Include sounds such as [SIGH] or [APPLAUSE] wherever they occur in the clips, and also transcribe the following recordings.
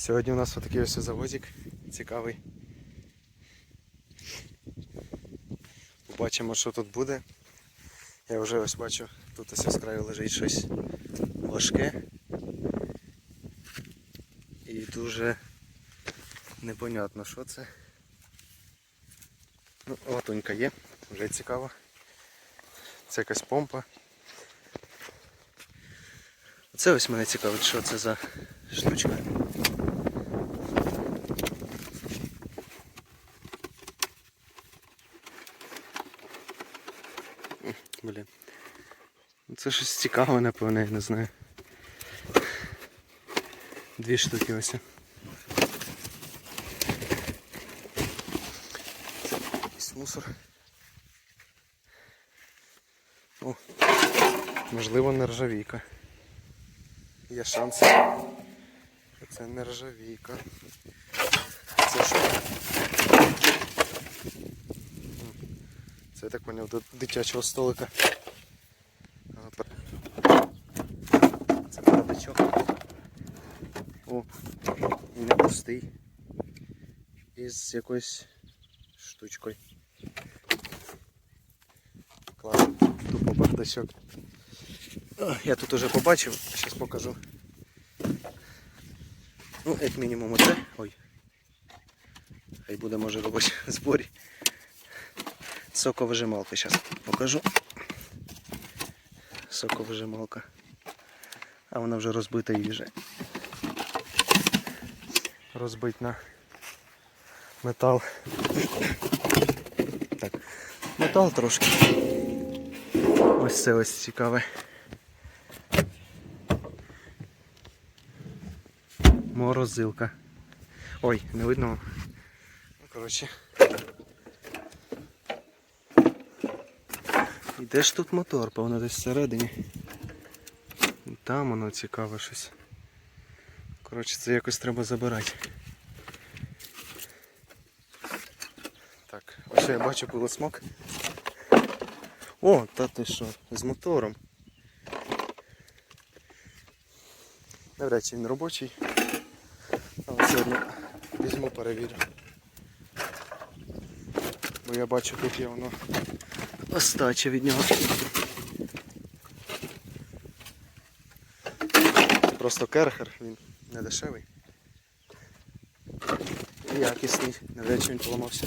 Сьогодні у нас отакий ось заводик цікавий. Побачимо, що тут буде. Я вже ось бачу, тут ось з краю лежить щось важке. І дуже непонятно, що це. Ну, латунька є, вже цікаво. Це якась помпа. Це ось мене цікавить, що це за штучка. Блін. Ну, Це щось цікаве, напевно, я не знаю. Дві штуки ось. Якийсь мусор. О, можливо, нержавійка. Є шанси, що це нержавійка. Це що? Це я так поняв до дитячого столика. А, пер- Це бардачок. О, і не пустий. І з якоюсь штучкою. Клас, тупо бардачок. О, Я тут уже побачив, зараз покажу. Ну, як мінімум оце. Ой. Хай буде може робити [LAUGHS] в зборі. Соковижималка зараз покажу. Соковижималка. А вона вже розбита і вже. Розбить на метал. Так, метал трошки. Ось це ось цікаве. Морозилка. Ой, не видно. Ну, коротше. І де ж тут мотор? Певно десь всередині. Там воно цікаве щось. Коротше, це якось треба забирати. Так, ось я бачу пилосмок. О, та ти що, з мотором. Навряд чи він робочий. Але сьогодні візьму перевірю. Бо я бачу тут є воно остача від нього. Просто керхер, він не дешевий. Якісний, навряд чи він поламався.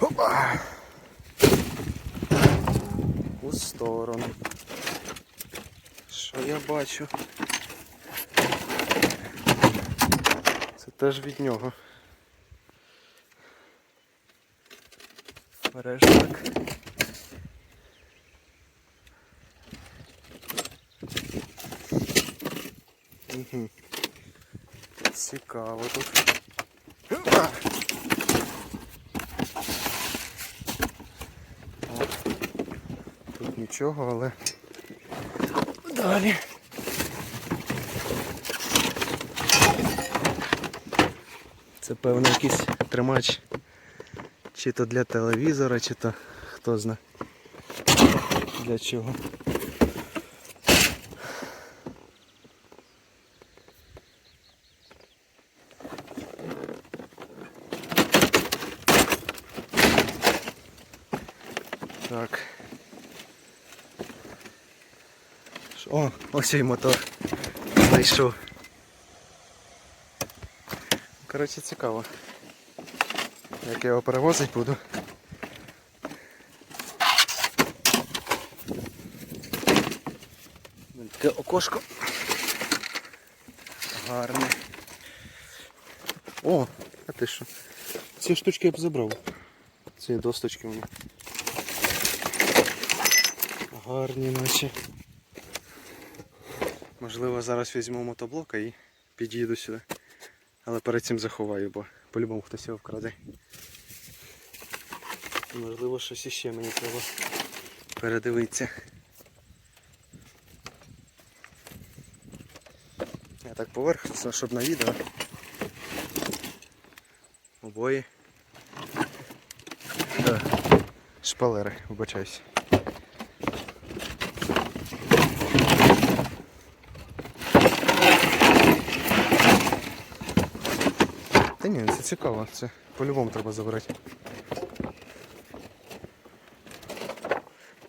Опа! У сторону. Що я бачу? Теж від нього. Мережок. Угу. Цікаво тут. Тут нічого, але далі. Це певно якийсь тримач. Чи то для телевізора, чи то хто знає для чого. Так. О, ось і мотор. Знайшов. Коротше, цікаво. Як я його перевозити буду. Таке окошко. Гарне. О, а ти що? Ці штучки я б забрав. Ці досточки вони. Гарні наче. Можливо зараз візьму мотоблока і під'їду сюди. Але перед цим заховаю, бо по-любому хтось його вкраде. Можливо щось іще мені треба передивитися. Я так поверх, щоб на відео. Обої. Е, шпалери, вибачаюсь. Та ні, цікаво, це по-любому треба забирати.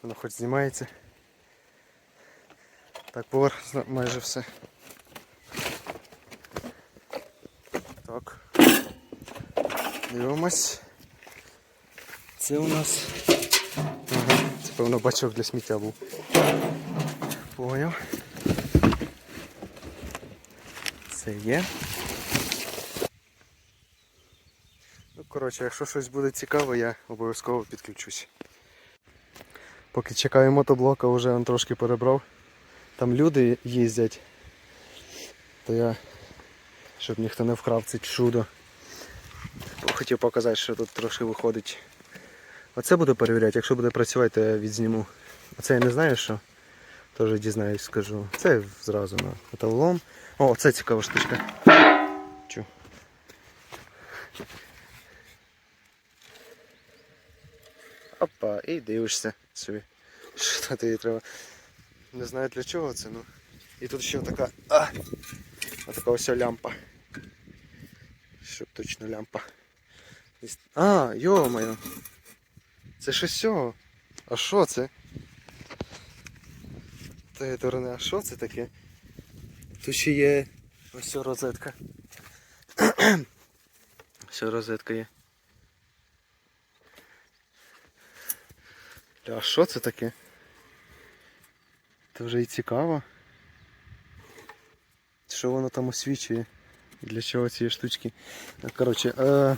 Воно хоч знімається. Так, поверх майже все. Так. Дивимось. Це у нас. Ага, це певно бачок для сміття був. Поняв. Це є. Ну, коротше, якщо щось буде цікаве, я обов'язково підключусь. Поки чекаю мотоблока, вже він трошки перебрав. Там люди їздять. То я, щоб ніхто не вкрав це чудо. Хотів показати, що тут трошки виходить. Оце буду перевіряти, якщо буде працювати, то я відзніму. Оце я не знаю що. Теж дізнаюсь, скажу. Це зразу на металолом. О, це цікава штучка. Чу. Опа, і дивишся собі. Що тобі треба. Не знаю для чого це, ну. І тут ще така. А! Отака ось лямпа. Щоб точно лямпа. А, йо-моє. Це щось цього. А що це? Та дурне, а що це таке? Тут ще є ось розетка. [CLEARS THROAT] Ось розетка є. А що це таке? Це вже і цікаво. Що воно там освічує? Для чого ці штучки? Коротше, е...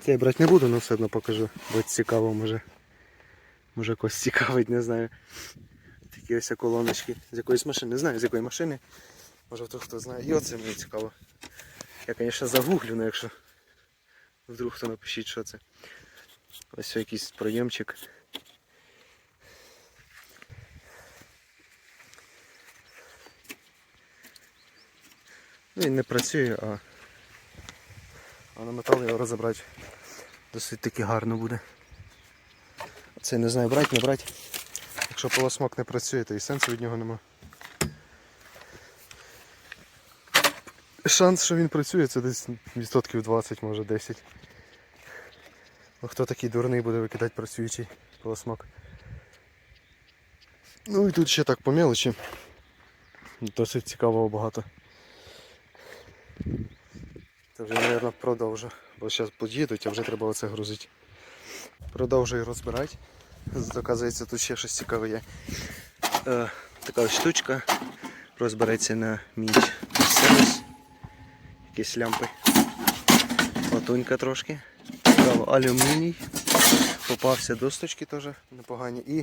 це я брати не буду, але все одно покажу. Бо цікаво може. Може когось цікавить, не знаю. Такі ось колоночки. З якоїсь машини. Не знаю з якої машини. Може хто хто знає. І оце мені цікаво. Я, звісно, загуглю, але якщо вдруг хто напишіть, що це. Ось якийсь проємчик. Він не працює, а, а на метал його розібрати досить таки гарно буде. Це не знаю, брати, не брати. Якщо полосмок не працює, то і сенсу від нього нема. Шанс, що він працює, це десь відсотків 20, може 10. Ну, хто такий дурний буде викидати працюючий полосмок. Ну і тут ще так по мелочі. Досить цікавого багато. Це вже, мабуть, продовжу. Бо зараз під'їдуть, а вже треба оце грузити. Продовжую розбирати. Оказується, тут ще щось цікаве є. Е, така ось штучка. Розбереться на мідь. Ось Якісь лямпи. Латунька трошки. Цікаво, алюміній. Попався досточки теж непогані. І,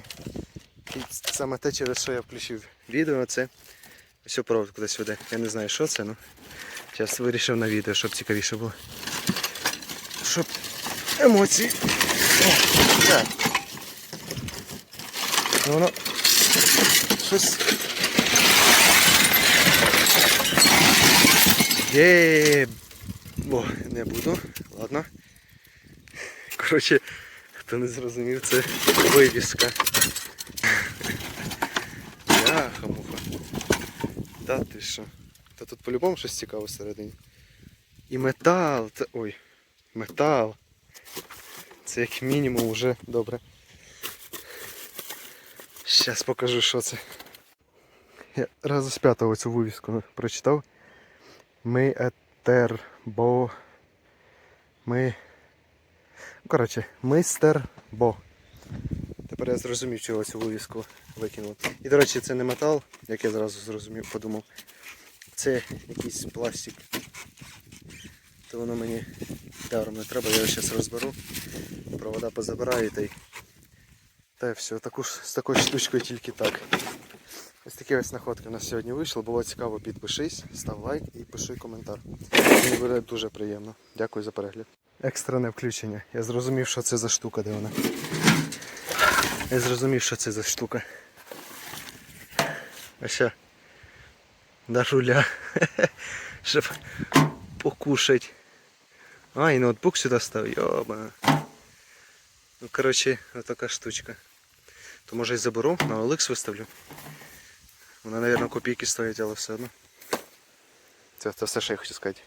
і саме те, через що я включив відео, це все провод кудись веде. Я не знаю, що це, ну. Зараз вирішив на відео, щоб цікавіше було. Щоб емоції. Так. Ну, воно щось. Є. О, не буду. Ладно. Коротше, хто не зрозумів, це вивіска. Яха, муха. Та ти що? Та тут по-любому щось цікаве всередині. І метал. Це... Ой, метал. Це як мінімум вже добре. Зараз покажу, що це. Я разу з п'ятого цю вивіску прочитав. Ми етер, бо. Ми. Коротше, мистер Бо. Тепер я зрозумів, чого цю вивіску викинув. І, до речі, це не метал, як я зразу зрозумів, подумав. Це якийсь пластик. То воно мені даром не треба, я його зараз розберу. Провода позабираю та й. Та все, таку з такою штучкою тільки так. Ось такі ось находки у нас сьогодні вийшло. Було цікаво, підпишись, став лайк і пиши коментар. Мені буде дуже приємно. Дякую за перегляд. Екстрене включення. Я зрозумів, що це за штука, де вона. Я зрозумів, що це за штука. А ще до руля. [LAUGHS] Щоб покушать. А, і ноутбук сюди став, йоба. Ну, коротше, отака штучка. То може і заберу, на OLX виставлю. Вона, мабуть, копійки стоїть, але все одно. Це, це все, що я хочу сказати.